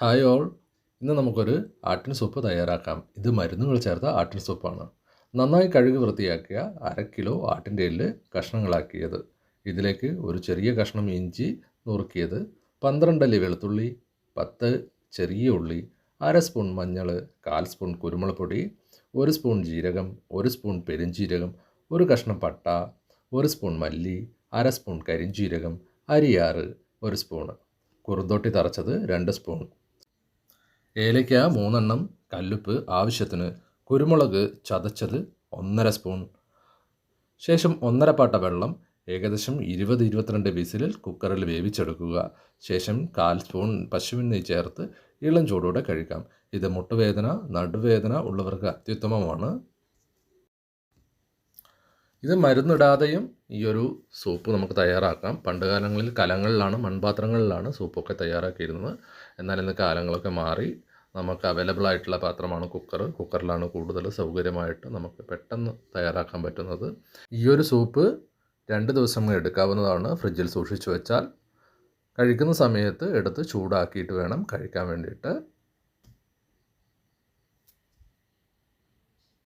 Hi all. ഇന്ന് നമുക്കൊരു ആട്ടിൻ സൂപ്പ് തയ്യാറാക്കാം. ഇത് മരുന്നുകൾ ചേർത്ത ആട്ടിൻ സൂപ്പാണ്. നന്നായി കഴുകി വൃത്തിയാക്കിയ അര കിലോ ആട്ടിന്റെ എല്ല് കഷ്ണങ്ങളാക്കിയത്. ഇതിലേക്ക് ഒരു ചെറിയ കഷ്ണം ഇഞ്ചി നുറുക്കിയത് പന്ത്രണ്ടല്ലി വെളുത്തുള്ളി പത്ത് ചെറിയ ഉള്ളി അര സ്പൂൺ മഞ്ഞൾ കാൽ സ്പൂൺ കുരുമുളക് പൊടി ഒരു സ്പൂൺ ജീരകം ഒരു സ്പൂൺ പെരുംജീരകം ഒരു കഷ്ണം പട്ട ഒരു സ്പൂൺ മല്ലി അര സ്പൂൺ കരിഞ്ജീരകം അരിയാറ് ഒരു സ്പൂണ്. കുറുന്തോട്ടി തറച്ചത് രണ്ട് സ്പൂൺ. ഏലയ്ക്ക മൂന്നെണ്ണം കല്ലുപ്പ് ആവശ്യത്തിന് കുരുമുളക് ചതച്ചത് ഒന്നര സ്പൂൺ. ശേഷം ഒന്നര പാട്ട വെള്ളം ഏകദേശം ഇരുപത് ഇരുപത്തിരണ്ട് വിസിലിൽ കുക്കറിൽ വേവിച്ചെടുക്കുക. ശേഷം കാൽ സ്പൂൺ പശുവിൻ നെയ്യ് ചേർത്ത് ഇളം ചൂടോടെ കഴിക്കാം ഇത് മുട്ടുവേദന നടുവേദന ഉള്ളവർക്ക് അത്യുത്തമമാണ്. ഇത് മരുന്നിടാതെയും ഈ ഒരു സൂപ്പ് നമുക്ക് തയ്യാറാക്കാം. പണ്ട് കാലങ്ങളിൽ കലങ്ങളിലാണ് മൺപാത്രങ്ങളിലാണ് സൂപ്പൊക്കെ തയ്യാറാക്കിയിരുന്നത്. എന്നാൽ ഇന്ന് കാലങ്ങളൊക്കെ മാറി. നമുക്ക് അവൈലബിൾ ആയിട്ടുള്ള പാത്രമാണ് കുക്കർ കുക്കറിലാണ് കൂടുതൽ സൗകര്യമായിട്ട് നമുക്ക് പെട്ടെന്ന് തയ്യാറാക്കാൻ പറ്റുന്നത്. ഈ ഒരു സൂപ്പ് രണ്ട് ദിവസം എടുക്കാവുന്നതാണ്. ഫ്രിഡ്ജിൽ സൂക്ഷിച്ചു വെച്ചാൽ കഴിക്കുന്ന സമയത്ത് എടുത്ത് ചൂടാക്കിയിട്ട് വേണം കഴിക്കാൻ വേണ്ടിയിട്ട്.